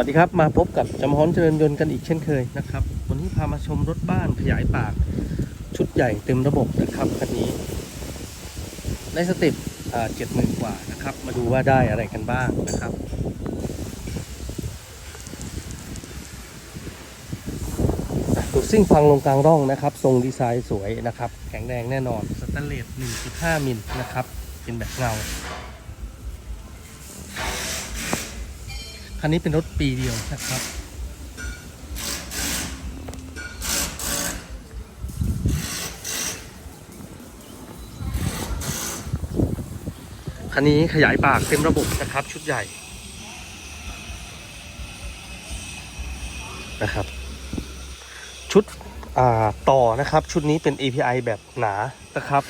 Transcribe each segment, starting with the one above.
วัสดีครับมาพบกับจำฮ้อนเจริญยนต์กันอีกเช่นเคยนะครับ วันนี้พามาชมรถบ้านขยายปาก ชุดใหญ่เต็มระบบนะครับคันนี้ ได้สเติปเจ็ดหมื่นกว่านะครับ มาดูว่าได้อะไรกันบ้างนะครับ ตัวซิ่งฟังลงกลางร่องนะครับ ทรงดีไซน์สวยนะครับ แข็งแรงแน่นอนสแตนเลส1.5มิลนะครับ เป็นแบบเงา คันนี้เป็นรถปีเดียวนะครับคันนี้ขยายปากเต็มระบบนะครับ ชุดใหญ่นะครับ ชุดต่อนะครับ ชุดนี้เป็น API แบบหนานะครับ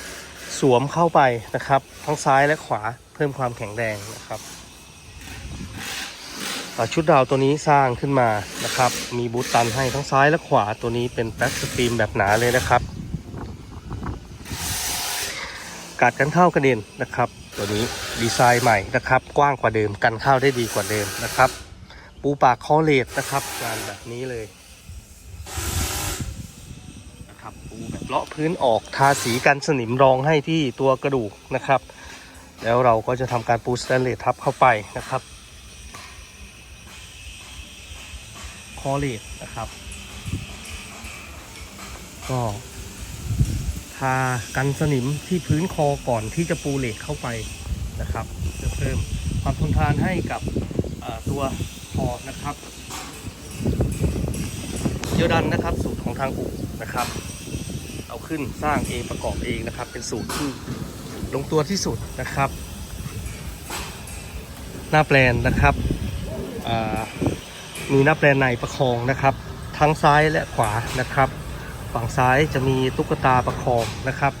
สวมเข้าไปนะครับ ทั้งซ้ายและขวาเพิ่มความแข็งแรงนะครับ ชุดดาวตัวนี้สร้างขึ้นมานะครับ มีบูตตันให้ทั้งซ้ายและขวาตัวนี้เป็นแบ็กสตรีมแบบหนาเลยนะครับการกันเข้ากระเด็นนะครับ ตัวนี้ดีไซน์ใหม่นะครับ กว้างกว่าเดิมกันเข้าได้ดีกว่าเดิมนะครับ ปูปากคอเลดนะครับ งานแบบนี้เลยนะครับปูแบบเลาะพื้นออกทาสีกันสนิมรองให้ที่ตัวกระดูกนะครับ แล้วเราก็จะทำการปูสแตนเลสทับเข้าไปนะครับ คอเลดนะครับ ก็ทากันสนิมที่พื้นคอก่อนที่จะปูเลดเข้าไปนะครับเพื่อเพิ่มความทนทานให้กับตัวคอนะครับเยอดันนะครับ สูตรของทางอู่นะครับ เอาขึ้นสร้างเองประกอบเองนะครับ เป็นสูตรที่ลงตัวที่สุดนะครับ หน้าแปลนนะครับ มีหน้าแปลนในประคองนะครับ ทั้งซ้ายและขวานะครับ ฝั่งซ้ายจะมีตุ๊กตาประคองนะครับ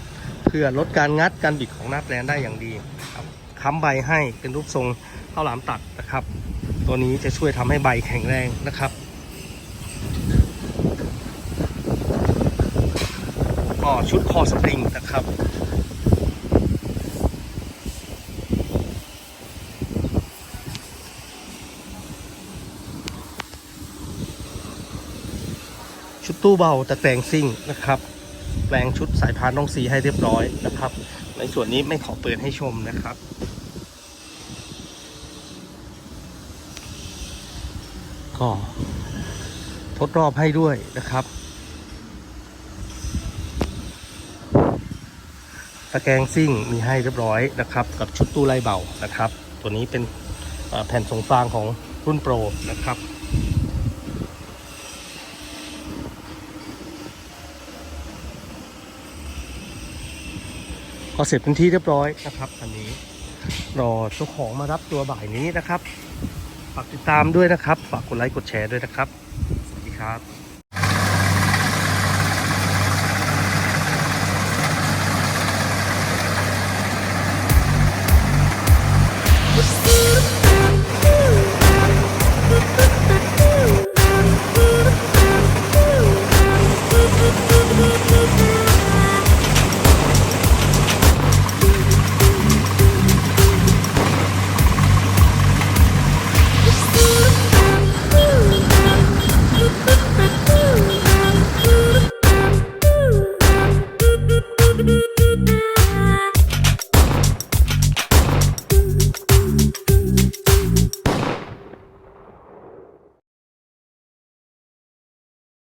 เพื่อลดการงัดการบิดของหน้าแปลนได้อย่างดีครับค้ำใบให้เป็นรูปทรงข้าวหลามตัดนะครับ ตัวนี้จะช่วยทำให้ใบแข็งแรงนะครับก็ชุดคอสปริงนะครับ ชุดตู้เบาตะแกรงซิ่งนะครับแปลงชุดสายพานต้องสีให้เรียบร้อยนะครับ ในส่วนนี้ไม่ขอเปิดให้ชมนะครับ ก็ทดรอบให้ด้วยนะครับตะแกรงซิ่งมีให้เรียบร้อยนะครับ กับชุดตู้ไล่เบานะครับ ตัวนี้เป็นแผ่นทรงฟางของรุ่นโปรนะครับ พอเสร็จเป็นที่เรียบร้อยนะครับอันนี้รอเจ้าของมารับตัวบ่ายนี้นะครับ ฝากติดตามด้วยนะครับ ฝากกดไลค์กดแชร์ด้วยนะครับ สวัสดีครับ